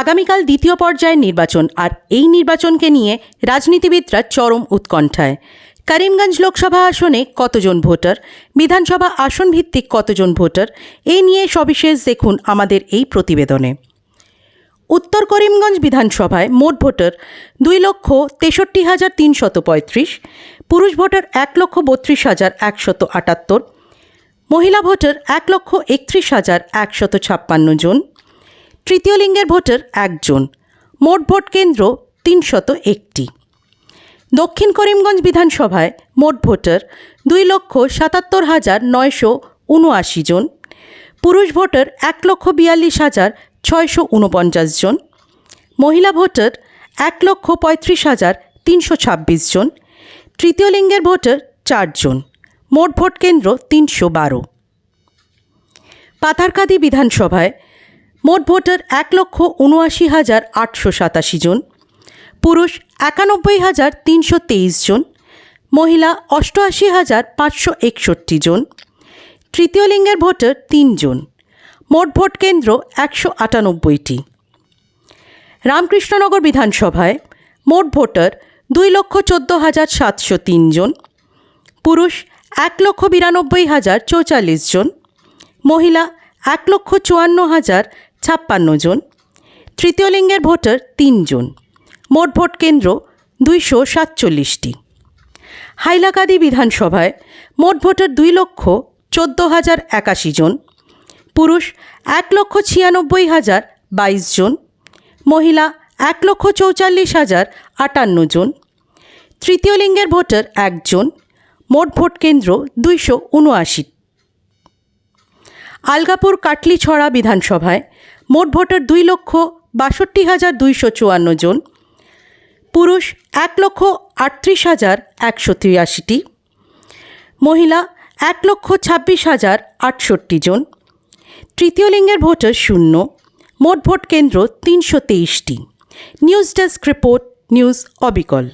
আগামীকাল দ্বিতীয় পর্যায়ের নির্বাচন আর এই নির্বাচনকে নিয়ে রাজনীতিবিদরা চরম উৎকণ্ঠায়। করিমগঞ্জ লোকসভা আসনে কতজন ভোটার? বিধানসভা আসন ভিত্তিক কতজন ভোটার? এই নিয়ে সবিশেষ দেখুন আমাদের এই প্রতিবেদনে। উত্তর করিমগঞ্জ বিধানসভায় মোট ভোটার দুই লক্ষ তেষট্টি হাজার তিনশত পঁয়ত্রিশ, পুরুষ ভোটার এক লক্ষ বত্রিশ হাজার একশত আটাত্তর, মহিলা ভোটার এক লক্ষ একত্রিশ হাজার একশত ছাপ্পান্ন জন তৃতীয় লিঙ্গের ভোটার একজন। মোট ভোট কেন্দ্র তিনশত একটি। দক্ষিণ করিমগঞ্জ বিধানসভায় মোট ভোটার দুই লক্ষ সাতাত্তর হাজার নয়শো উনআশি জন। পুরুষ ভোটার এক লক্ষ বিয়াল্লিশ হাজার ছয়শো উনপঞ্চাশ জন। মহিলা ভোটার এক লক্ষ পঁয়ত্রিশ হাজার তিনশো ছাব্বিশ জন। তৃতীয় লিঙ্গের ভোটার চারজন মোট ভোট কেন্দ্র তিনশো বারো। পাথারকান্দি বিধানসভায় মোট ভোটার এক লক্ষ উনআশি হাজার আটশো সাতাশি জন। পুরুষ একানব্বই হাজার তিনশো তেইশ জন। মহিলা অষ্টআশি হাজার পাঁচশো একষট্টি জন। তৃতীয় লিঙ্গের ভোটার তিনজন মোট ভোট কেন্দ্র একশো আটানব্বইটি। রামকৃষ্ণনগর বিধানসভায় মোট ভোটার দুই লক্ষ চোদ্দ হাজার সাতশো তিন জন। পুরুষ এক লক্ষ বিরানব্বই হাজার চৌচাল্লিশ জন। মহিলা এক লক্ষ চুয়ান্ন হাজার ছাপ্পান্ন জন। তৃতীয় লিঙ্গের ভোটার তিনজন মোট ভোট কেন্দ্র দুইশো সাতচল্লিশটি। হাইলাকাদি বিধানসভায় মোট ভোটার দুই লক্ষ চোদ্দ হাজার একাশি জন। পুরুষ এক লক্ষ ছিয়ানব্বই হাজার বাইশ জন। মহিলা এক লক্ষ চৌচল্লিশ হাজার আটান্ন জন। তৃতীয় লিঙ্গের ভোটার একজন মোট ভোট কেন্দ্র দুইশো উনআশি। আলগাপুর কাটলিছড়া বিধানসভায় মোট ভোটার দুই লক্ষ বাষট্টি হাজার দুইশো চুয়ান্ন জন। পুরুষ এক লক্ষ আটত্রিশ হাজার একশো তিরাশিটি। মহিলা এক লক্ষ ছাব্বিশ হাজার আটষট্টি জন। তৃতীয় লিঙ্গের ভোটার শূন্য। মোট ভোট কেন্দ্র তিনশো তেইশটি। নিউজ ডেস্ক রিপোর্ট, নিউজ অবিকল।